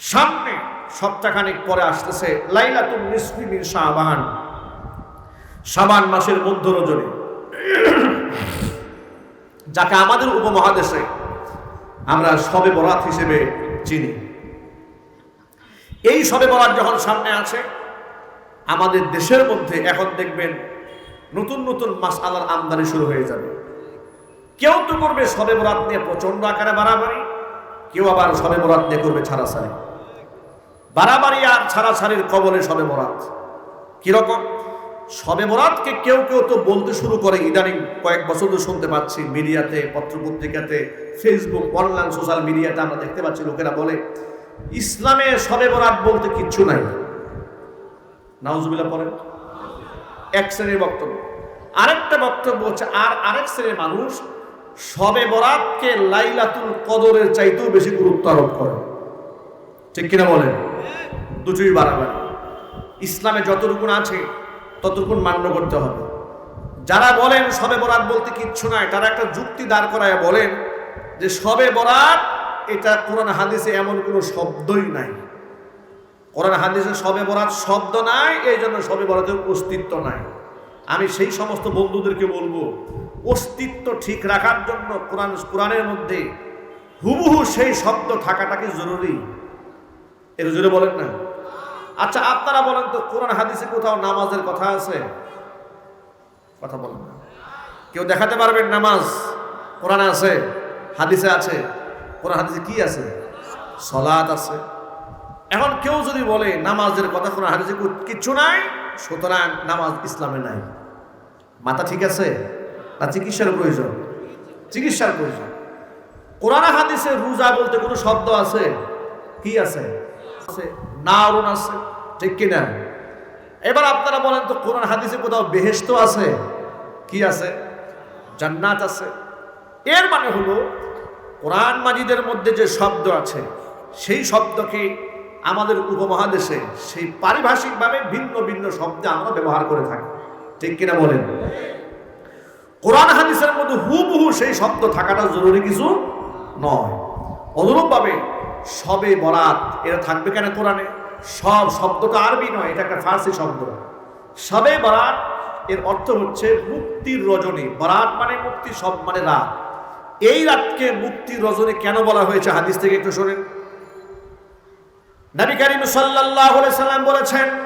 সামনে সপ্তাহখানিক পরে আসতেছে লাইলাতুল নিসফি মিন শাবান। মাসের মধ্য রজনী যাকে আমাদের উপমহাদেশে আমরা সবে বরাত হিসেবে চিনি। এই সবে বরাত যখন সামনে আছে, আমাদের দেশের মধ্যে এখন দেখবেন নতুন নতুন মাস আলার আমদানি শুরু হয়ে যাবে। কেউ তো করবে সবে বরাত নিয়ে প্রচণ্ড আকারে বাড়াবাড়ি কেউ আবার সবে বরাত নিয়ে করবে ছাড়াছাড়ি। বাড়াবাড়ি আর ছাড়াছাড়ির কবলে সবে বরাত কীরকম? সবে বরাতকে কেউ কেউ তো বলতে শুরু করে ইদানিং কয়েক বছর ধরে শুনতে পাচ্ছি মিডিয়াতে, পত্রপত্রিকাতে ফেসবুক অনলাইন সোশ্যাল মিডিয়াতে আমরা দেখতে পাচ্ছি লোকেরা বলে, ইসলামে সবে বরাত বলতে কিচ্ছু নাই। নাউজুবিল্লাহ পড়েন। এক শ্রেণির বক্তব্য। আরেকটা বক্তব্য হচ্ছে, আর আরেক শ্রেণির মানুষ সবে বরাতকে লাইলাতুল কদরের চাইতেও বেশি গুরুত্ব আরোপ করে। ঠিক কিনা বলেন? দুটোই বাড়াবাড়ি। ইসলামে যতটুকুন আছে, ততটুকুন মান্য করতে হবে। যারা বলেন সবে বরাত বলতে কিচ্ছু নাই, তারা একটা যুক্তি দাঁড় করায় বলেন যে সবে বরাত, এটা কোরআন হাদিসে এমন কোনো শব্দই নাই। কোরআন হাদিসে সবে বরাত শব্দ নাই এই জন্য সবে বরাতের অস্তিত্ব নাই। আমি সেই সমস্ত বন্ধুদেরকে বলব অস্তিত্ব ঠিক রাখার জন্য কোরআন, কোরআনের মধ্যে হুবহু সেই শব্দ থাকাটাকে জরুরি। এর জোরে বলেন না। আচ্ছা আপনারা বলেন তো, কোরআন, হাদিসে কোথাও নামাজের কথা আছে? কথা বলেন না। কেউ দেখাতে পারবেন নামাজ কোরআনে আছে, হাদিসে আছে? কোরআন, হাদিসে কি আছে? সলাত আছে। এখন কেউ যদি বলে নামাজের কথা কোরআন, হাদিসে কিচ্ছু নাই, সুতরাং নামাজ ইসলামে নাই। মাথা ঠিক আছে? না চিকিৎসার প্রয়োজন। চিকিৎসার প্রয়োজন। কোরআন হাদিসে রোজা বলতে কোনো শব্দ আছে? কি আছে? আছে। আছে। ঠিক কিনা? এবার আপনারা বলেন তো, কোরআন হাদিসে কোথাও বেহেস্ত আছে? কি আছে? জান্নাত আছে। এর মানে হলো, কোরআন মাজিদের মধ্যে যে শব্দ আছে, সেই শব্দকে আমাদের উপমহাদেশে সেই পারিভাষিকভাবে ভিন্ন ভিন্ন শব্দে আমরা ব্যবহার করে থাকি। ঠিক কিনা বলেন? কোরআন হাদিসের মধ্যে হুবহু সেই শব্দ থাকাটা জরুরি কিছু নয়। অনুরূপভাবে সবে বরাত, এটা থাকবে কেন কোরআনে? সব শব্দটা আরবি নয়, এটা একটা ফার্সি শব্দ। সবে বরাত, এর অর্থ হচ্ছে মুক্তির রজনী। বরাত মানে মুক্তি, সব মানে রাত। এই রাতকে মুক্তির রজনী কেন বলা হয়েছে? হাদিস থেকে একটু শোনেন। নবী করিম আলাইহি সাল্লাম বলেছেন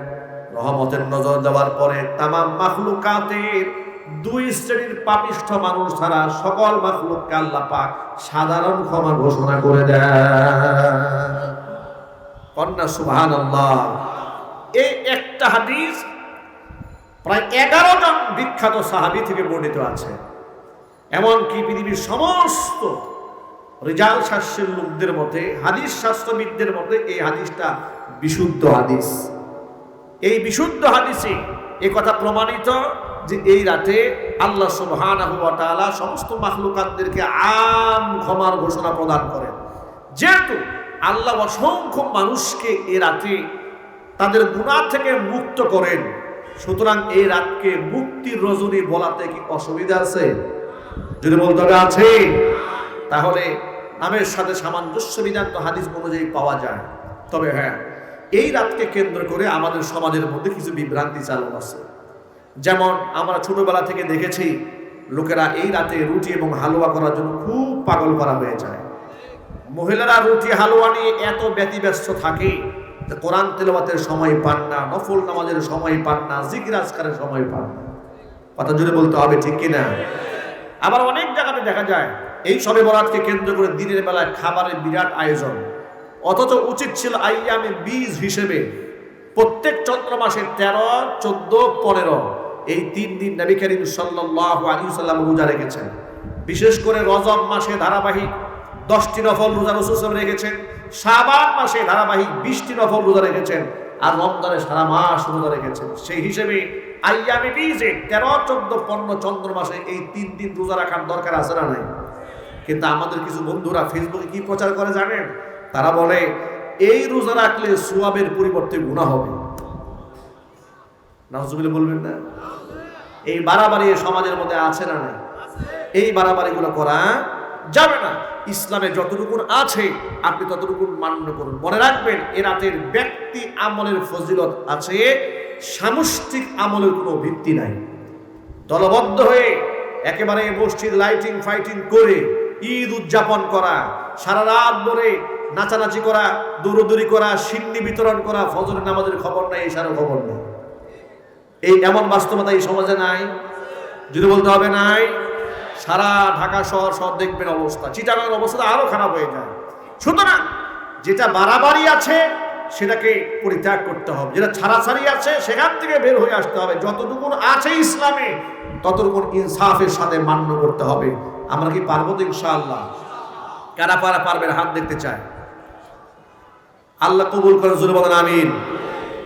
রহমতের নজর দেওয়ার পরে তামাম মাখলুকাতের দুই শ্রেণির পাপিষ্ঠ মানুষ ছাড়া সকল মাখলুককে আল্লাহ পাক সাধারণ ক্ষমা ঘোষণা করে দেন। কন্যা সুবহান এই একটা হাদিস প্রায় এগারো জন বিখ্যাত সাহাবি থেকে বর্ণিত আছে। এমনকি পৃথিবীর সমস্ত রেজাল শাস্ত্রের লোকদের মধ্যে হাদিস শাস্ত্রবিদদের মধ্যে এই হাদিসটা বিশুদ্ধ হাদিস। এই বিশুদ্ধ হাদিসে এ কথা প্রমাণিত যে এই রাতে আল্লাহ তাআলা সমস্ত মাখলুকাতদেরকে আম ক্ষমার ঘোষণা প্রদান করেন। যেহেতু আল্লাহ অসংখ্য মানুষকে এ রাতে তাদের গুণা থেকে মুক্ত করেন, সুতরাং এই রাতকে মুক্তির রজনী বলাতে কি অসুবিধা আছে? যদি বলতে হবে আছে, তাহলে নামের সাথে সামঞ্জস্য বিধান তো হাদিস অনুযায়ী পাওয়া যায়। তবে হ্যাঁ এই রাতকে কেন্দ্র করে আমাদের সমাজের মধ্যে কিছু বিভ্রান্তি চালু আছে। যেমন আমরা ছোটবেলা থেকে দেখেছি, লোকেরা এই রাতে রুটি এবং হালুয়া করার জন্য খুব পাগল করা হয়ে যায়। মহিলারা রুটি, হালুয়া নিয়ে এত ব্যতিব্যস্ত থাকে যে কোরআন তেলাওয়াতের সময় পান না, নফল নামাজের সময় পান না জিগরাজকারের সময় পান না। কথা জুড়ে বলতে হবে, ঠিক কিনা? আবার অনেক জায়গাতে দেখা যায়, এই সবে বরাতকে কেন্দ্র করে দিনের বেলায় খাবারের বিরাট আয়োজন। অথচ উচিত ছিল আইয়ামে বীজ হিসেবে প্রত্যেক চন্দ্র মাসে তেরো, চোদ্দ, পনেরো এই তিন দিন নবী করিম সাল্লাল্লাহু আলাইহি সাল্লাম রোজা রেখেছেন। বিশেষ করে রজব মাসে ধারাবাহিক দশটি নফল রোজা রসুল রেখেছেন, শাবান মাসে ধারাবাহিক বিশটি নফল রোজা রেখেছেন আর রমজানে সারা মাস রোজা রেখেছেন। সেই হিসেবে আইয়ামে বিজে তেরো, চোদ্দ, পনেরো চন্দ্র মাসে এই তিন দিন রোজা রাখার দরকার আছে না নাই? কিন্তু আমাদের কিছু বন্ধুরা ফেসবুকে কি প্রচার করে জানেন? তারা বলে, এই রোজা রাখলে সুয়াবের পরিবর্তে গুণা হবে। বলবেন না? এই বাড়াবাড়ি সমাজের মধ্যে আছে না নাই? এই বাড়াবাড়িগুলো করা যাবে না। ইসলামে যতটুকু আছে, আপনি ততটুকু মান্য করুন। মনে রাখবেন, এ রাতের ব্যক্তি আমলের ফজিলত আছে, সামষ্টিক আমলের কোনো ভিত্তি নাই। দলবদ্ধ হয়ে একেবারে মসজিদ, লাইটিং, ফাইটিং করে ঈদ উদযাপন করা, সারা রাত ধরে নাচানাচি করা, দৌড়দৌড়ি করা, সিন্নি বিতরণ করা, ফজরের নামাজের খবর নাই এসারও খবর নেই। এই এমন বাস্তবতা এই সমাজে নাই? যদি বলতে হবে নাই, সারা ঢাকা শহর শহর দেখবেন অবস্থা। চিটাগাঙ্গের অবস্থা আরও খারাপ হয়ে যায়। সুতরাং যেটা বাড়াবাড়ি আছে, সেটাকে পরিত্যাগ করতে হবে। যেটা ছাড়াছাড়ি আছে, সেখান থেকে বের হয়ে আসতে হবে। যতটুকু আছে ইসলামে ততটুকু ইনসাফের সাথে মান্য করতে হবে। আমরা কি পারব তো ইনশাআল্লাহ? কারা পারা পারবেন হাত দেখতে চায়। আল্লাহ কবুল করে জোরে বলেন আমিন।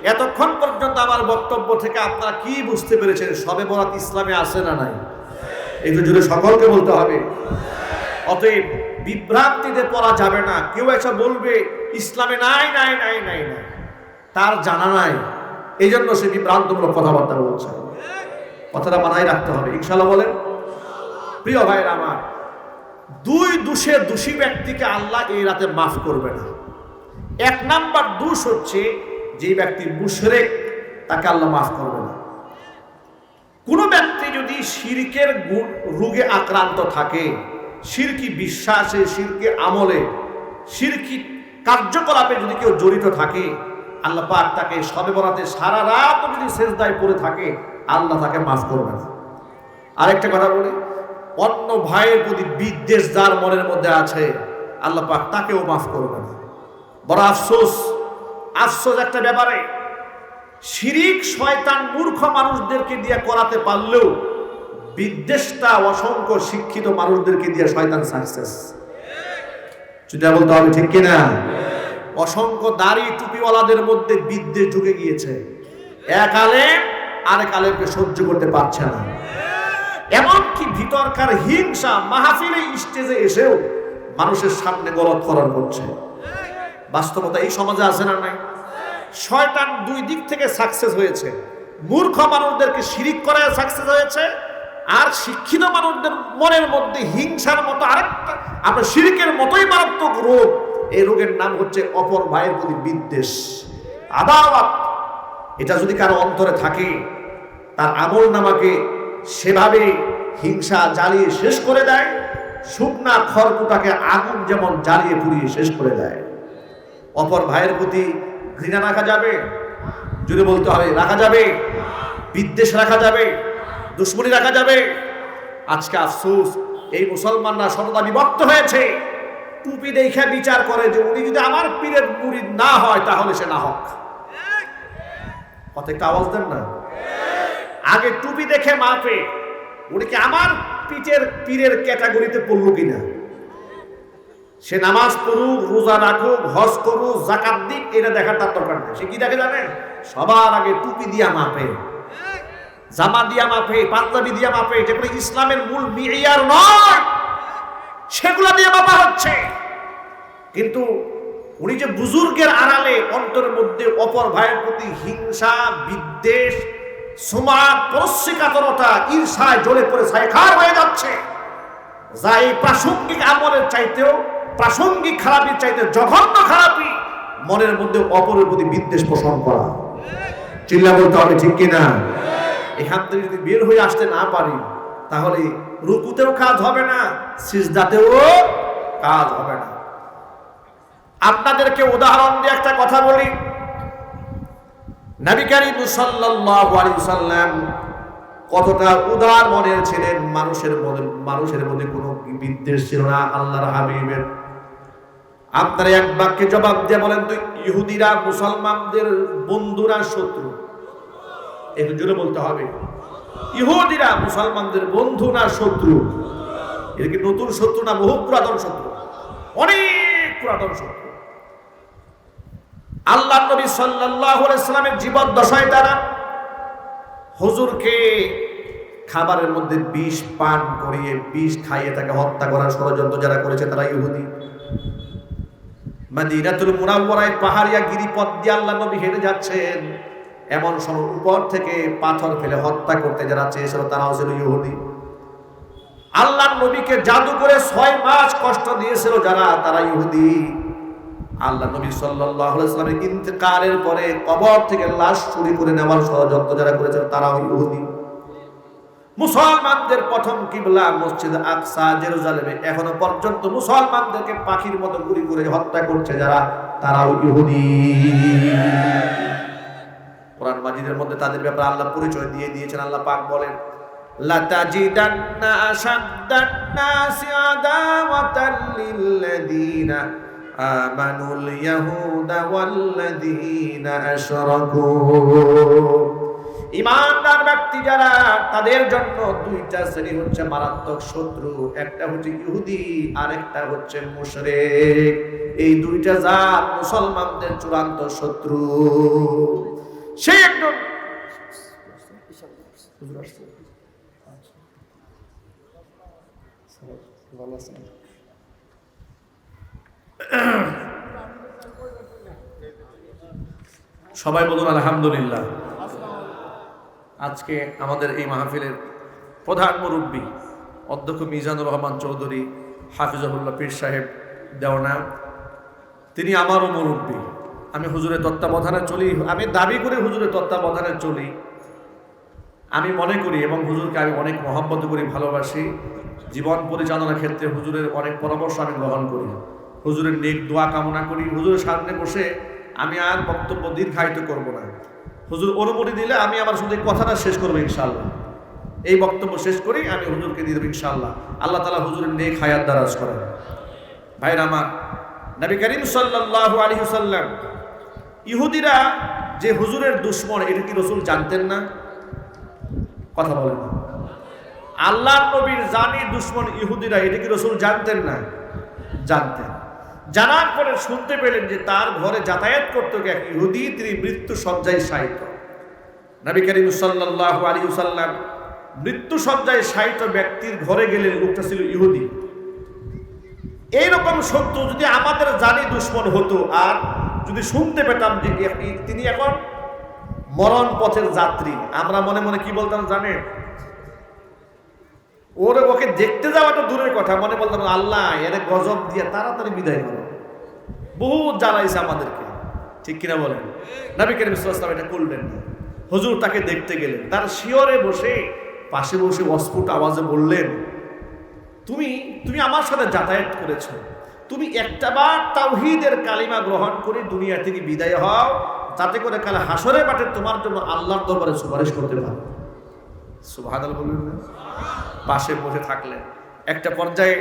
এতক্ষণ পর্যন্ত আমার বক্তব্য থেকে আপনারা কি বুঝতে পেরেছেন? সবে বরাত ইসলামে আসে না নাই? একটু জুড়ে সকলকে বলতে হবে। অতএব বিভ্রান্তিতে পড়া যাবে না। কেউ এসে বলবে, ইসলামে নাই নাই নাই নাই নাই। তার জানা নাই। এই জন্য সে বিভ্রান্তমূলক কথাবার্তা বলছে। কথাটা মানায় রাখতে হবে। ইনশাল্লাহ বলেন, প্রিয় ভাইয়ের আমার, দুই দোষে দোষী ব্যক্তিকে আল্লাহ এই রাতে মাফ করবে না। এক নাম্বার দোষ হচ্ছে যে ব্যক্তি মুশরেক, তাকে আল্লাহ মাফ করবে না। কোন ব্যক্তি যদি শিরকের রোগে আক্রান্ত থাকে, শিরকি বিশ্বাসে, শিরকি আমলে, শিরকি কার্যকলাপে যদি কেউ জড়িত থাকে, আল্লাহ পাক তাকে সবে বরাতে সারা রাত যদি সেজদায় পড়ে থাকে, আল্লাহ তাকে মাফ করবে না। আরেকটা কথা বলি, অন্য ভাইয়ের প্রতি বিদ্বেষ যার মনের মধ্যে আছে, আল্লাহ পাক তাকেও মাফ করবে না। বড় আফসোস। আফসোস একটা ব্যাপারে। শিরিক শয়তান মূর্খ মানুষদেরকে দিয়ে করাতে পারলেও বিদ্বেষটা অসংখ্য শিক্ষিত মানুষদেরকে দিয়ে শয়তান সাকসেস। যদি বলতে হবে ঠিক কিনা? অসংখ্য দাড়ি টুপিওয়ালাদের মধ্যে বিদ্বেষ ঢুকে গিয়েছে। এক আলেম আরেক আলেমকে সহ্য করতে পারছে না। এমনকি ভিতরকার হিংসা, মাহফিলে স্টেজে এসেও মানুষের সামনে গলত করার করছে। বাস্তবতা এই সমাজে আছে না নাই? শয়তান দুই দিক থেকে সাকসেস হয়েছে। মূর্খ মানুষদেরকে শিরিক করায় সাকসেস হয়েছে, আর শিক্ষিত মানুষদের মনের মধ্যে হিংসার মতো আরেকটা আপনার শিরিকের মতোই মারাত্মক রোগ। এই রোগের নাম হচ্ছে অপর ভাইয়ের প্রতি বিদ্বেষ। আদাওয়াত, এটা যদি কারও অন্তরে থাকে, তার আমল নামাকে সেভাবে হিংসা জ্বালিয়ে শেষ করে দেয়, শুকনা খড়কুটাকে আগুন যেমন জ্বালিয়ে পুড়িয়ে শেষ করে দেয়। অপর ভাইয়ের প্রতি ঘৃণা রাখা যাবে যদি বলতে হবে, রাখা যাবে, বিদ্বেষ রাখা যাবে, দুশ্মনী রাখা যাবে। আজকে আফসোস, এই মুসলমানরা সততা বিভক্ত হয়েছে। টুপি দেখে বিচার করে যে উনি যদি আমার পীরের মুরিদ না হয়, তাহলে সে না হক। কথা একটু আওয়াজ দেন না? আগে টুপি দেখে মাপে, উনি কি আমার পিঠের পীরের ক্যাটাগরিতে পড়ল কিনা? সে নামাজ পড়ুক, রোজা রাখুক, হজ করুক জাকাত দিক, এটা দেখার তার দরকার নেই। সে কি দেখে জানেন? সবার আগে টুপি দিয়া মাপে। জামা দিয়া মাপে, পাঞ্জাবি দিয়া মাপে যেগুলো ইসলামের মূল মিয়ার নয়। সেগুলা দিয়ে মাপা হচ্ছে। কিন্তু উনি যে বুজুর্গের আড়ালে অন্তরের মধ্যে অপর ভাইয়ের প্রতি হিংসা, বিদ্বেষ সমাজ পরশ্বিকাতরতা ঈর্ষায় জ্বলে পড়ে ছাইখার হয়ে যাচ্ছে। যা এই প্রাসঙ্গিক আমলের চাইতেও প্রাসঙ্গিক খারাপির চাইতে জঘন্য খারাপি মনের মধ্যে অপরের প্রতি বিদ্বেষ পোষণ করা। চিল্লা বলতে হবে ঠিক কিনা? এখান থেকে যদি বের হয়ে আসতে না পারি, তাহলে রুকুতেও কাজ হবে না, সিজদাতেও কাজ হবে না। আপনাদেরকে উদাহরণ দিয়ে একটা কথা বলি। নবী করিম সাল্লাল্লাহু আলাইহি সাল্লাম কতটা উদার মনের ছিলেন, মানুষের মধ্যে মানুষের মধ্যে কোনো বিদ্বেষ ছিল না, আল্লাহর হাবিবের। আপনারা এক বাক্যে জবাব দিয়ে বলেন তো, ইহুদিরা, মুসলমানদের বন্ধুরা শত্রু। একটু জোরে বলতে হবে। ইহুদিরা, মুসলমানদের বন্ধু না শত্রু। এটা কি নতুন শত্রু না বহু পুরাতন শত্রু? অনেক পুরাতন শত্রু। আল্লাহ নবী সাল্লাল্লাহু আলাইহি সাল্লামের জীবন দশায় তারা হুজুরকে খাবারের মধ্যে বিষ পান করিয়ে, বিষ খাইয়ে তাকে হত্যা করার ষড়যন্ত্র যারা করেছে তারা ইহুদি। মাদিনাতুল মুনাওয়ারায় পাহাড়িয়া গিরিপথ দিয়ে আল্লাহ নবী হেঁটে যাচ্ছেন। এমন সময় উপর থেকে পাথর ফেলে হত্যা করতে যারা চেয়েছিল তারাও ছিল ইহুদি। আল্লাহ নবীকে জাদু করে ছয় মাস কষ্ট দিয়েছিল যারা, তারা ইহুদি। আল্লাহ নবী সাল্লামের ইন্তেকালের পরে কবর থেকে লাশ চুরি করে নেওয়ার ষড়যন্ত্র যারা করেছিল তারাও ইহুদি। মুসলমানদের প্রথম কিবলা মসজিদ আকসা, জেরুজালেমে, এখনও পর্যন্ত মুসলমানদেরকে পাখির মতো গুলি করে হত্যা করছে যারা, তারাও ইহুদি। কোরআন মাজিদের মধ্যে তাদের ব্যাপারে আল্লাহ পরিচয় দিয়ে দিয়েছেন, আল্লাহ পাক বলেন, লাতাজিদান্না আমানুল ইয়াহুদা ওয়াল্লাযীনা আশরাকু। ইমানদার ব্যক্তি যারা তাদের জন্য দুইটা শ্রেণি হচ্ছে মারাত্মক শত্রু একটা হচ্ছে ইহুদি আর একটা হচ্ছে মুশরিক। এই দুইটা জাত মুসলমানদের চূড়ান্ত শত্রু। সে একজন সবাই বলুন আলহামদুলিল্লাহ। আজকে আমাদের এই মাহফিলের প্রধান মুরব্বী অধ্যক্ষ মিজানুর রহমান চৌধুরী, হাফিজাহুল্লাহ পীর সাহেব দেওনা তিনি আমারও মুরব্বী। আমি হুজুরের তত্ত্বাবধানে চলি, আমি দাবি করে হুজুরের তত্ত্বাবধানে চলি। আমি মনে করি এবং হুজুরকে আমি অনেক মহব্বত করি, ভালোবাসি। জীবন পরিচালনার ক্ষেত্রে হুজুরের অনেক পরামর্শ আমি গ্রহণ করি। হুজুরের নেক দোয়া কামনা করি। হুজুরের সামনে বসে আমি আর বক্তব্য দীর্ঘায়িত করব না। হুজুর অনুমতি দিলে আমি আমার শুধু কথাটা শেষ করব ইনশাল্লাহ এই বক্তব্য শেষ করি, আমি হুজুরকে দিয়ে দেবো ইনশাল্লাহ আল্লাহ তালা হুজুরের নেক হায়াত দারাজ করেন। ভাইর আমার, নবী করিম সাল্লাল্লাহু আলাইহি সাল্লাম ইহুদিরা যে হুজুরের দুশ্মন, এটা কি রসুল জানতেন না? কথা বলেন। আল্লাহ নবীর জানি দুশ্মন ইহুদিরা, এটা কি রসুল জানতেন না? জানতেন। জানার পরে শুনতে পেলেন যে তার ঘরে যাতায়াত করতে এক ইহুদি, তিনি মৃত্যু সজ্জায় সাহিত নবী করিম সাল্লাহ আলী সাল্লাম মৃত্যু সজ্জায় সাহিত ব্যক্তির ঘরে গেলে লোকটা ছিল ইহুদি। এইরকম সত্য যদি আমাদের জানি দুশ্মন হতো, আর যদি শুনতে পেতাম যে তিনি এখন মরণ পথের যাত্রী, আমরা মনে মনে কি বলতাম জানেন? ওরে ওকে দেখতে যাওয়াটা দূরের কথা, মনে বলতাম, আল্লাহ, এর গজব দিয়ে তাড়াতাড়ি বিদায় করো। বহু জ্বালাইছে আমাদেরকে। ঠিক কিনা বলেন? নবী করিম ইসলাম এটা করলেন। না হুজুর তাকে দেখতে গেলেন। তার শিওরে বসে, পাশে বসে অস্ফুট আওয়াজে বললেন, তুমি তুমি আমার সাথে যাতায়াত করেছ। তুমি একটাবার তাওহীদের কালিমা গ্রহণ করে দুনিয়া থেকে বিদায় হও। যাতে করে কালে হাসরে মাঠে তোমার জন্য আল্লাহর দরবারে সুপারিশ করতে পারো। না? পাশে বসে থাকলেন। একটা পর্যায়ে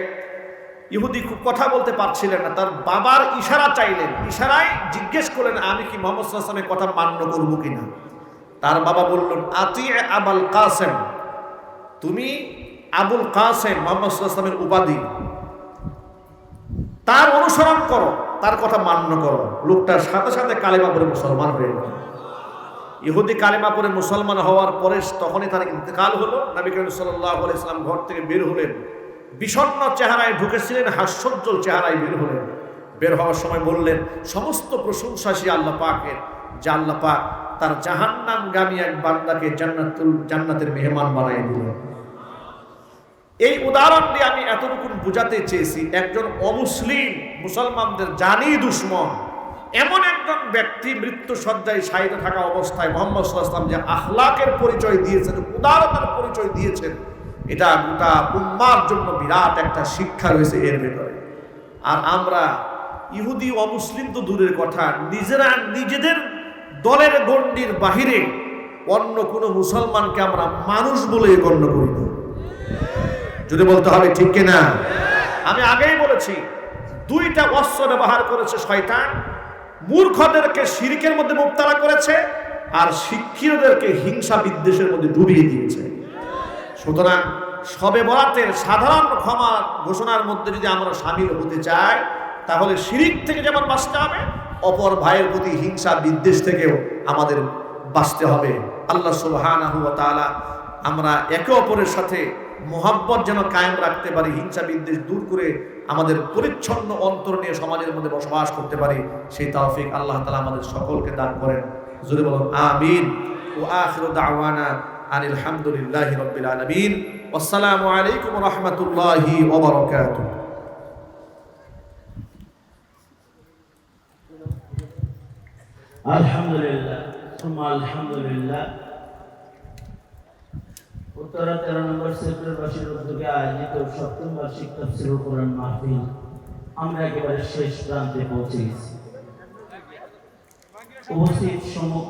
ইহুদি খুব কথা বলতে পারছিলেন না, তার বাবার ইশারা চাইলেন। ইশারায় জিজ্ঞেস করলেন, আমি কি মোহাম্মদ সাল্লামের কথা মান্য করব কিনা? তার বাবা বললেন, আতি আবাল কাসেম। তুমি আবুল কাসেম মোহাম্মদ সাল্লামের উপাধি। তার অনুসরণ করো, তার কথা মান্য করো। লোকটার সাথে সাথে কালেমা পরে মুসলমান হয়ে গেল। ইহুদি কালেমা পরে মুসলমান হওয়ার পরে তখনই তার ইন্তেকাল হলো। নবী করিম সাল্লাহ ইসলাম ঘর থেকে বের হলেন। বিষণ্ণ চেহারায় ঢুকেছিলেন, হাস্যোজ্জ্বল চেহারায় বের হলেন। বের হওয়ার সময় বললেন, সমস্ত প্রশংসা সে আল্লাহ পাকের, যে আল্লাহ পাক তার জাহান্নামগামী এক বান্দাকে জান্নাতুল, জান্নাতের মেহমান বানাই দিলেন। এই উদাহরণ দিয়ে আমি এতটুকু বোঝাতে চেয়েছি, একজন অমুসলিম মুসলমানদের জানি দুশ্মন। এমন একজন ব্যক্তি মৃত্যু সজ্জায় শায়িত থাকা অবস্থায় মোহাম্মদ যে আখলাকের পরিচয় দিয়েছেন, উদারতার পরিচয় দিয়েছেন, এটা গোটা উম্মার জন্য বিরাট একটা শিক্ষা রয়েছে এর ভেতরে। আর আমরা ইহুদি অমুসলিম তো দূরের কথা, নিজেরা নিজেদের দলের গণ্ডির বাহিরে অন্য কোনো মুসলমানকে আমরা মানুষ বলে গণ্য করি না। যদি বলতে হবে ঠিক কিনা? আমি আগেই বলেছি, দুইটা অস্ত্র ব্যবহার করেছে শয়তান মূর্খদেরকে শিরিকের মধ্যে মুক্তারা করেছে আর শিক্ষিতদেরকে হিংসা বিদ্বেষের মধ্যে ডুবিয়ে দিয়েছে। সুতরাং সবে বরাতের সাধারণ ক্ষমা ঘোষণার মধ্যে যদি আমরা সামিল হতে চাই, তাহলে শিরিক থেকে যেমন বাঁচতে হবে, অপর ভাইয়ের প্রতি হিংসা, বিদ্বেষ থেকেও আমাদের বাঁচতে হবে। আল্লাহ সুবহানাহু ওয়া আমরা একে অপরের সাথে মোহাব্বত যেন কায়েম রাখতে পারি, হিংসা, বিদ্বেষ দূর করে আমাদের পরিচ্ছন্ন অন্তর নিয়ে সমাজের মধ্যে বসবাস করতে পারি, সেই তৌফিক আল্লাহ তালা আমাদের সকলকে দান করেন। জোরে বলুন, আমিন। ও আখিরু দাওয়ানা আনিল হামদুলিল্লাহি রাব্বিল আলামিন। আসসালামু আলাইকুম রাহমাতুল্লাহি ওয়া বারাকাতুহু। আলহামদুলিল্লাহ, সুম্মা আলহামদুলিল্লাহ। উত্তরা তেরো নম্বর সেক্টরবাসীর উদ্যোগে আয়োজিত সপ্তম বার্ষিক তফসিল কোরআন মাহফিল আমরা একেবারে শেষ প্রান্তে পৌঁছে গেছি। উপস্থিত সম্মুখ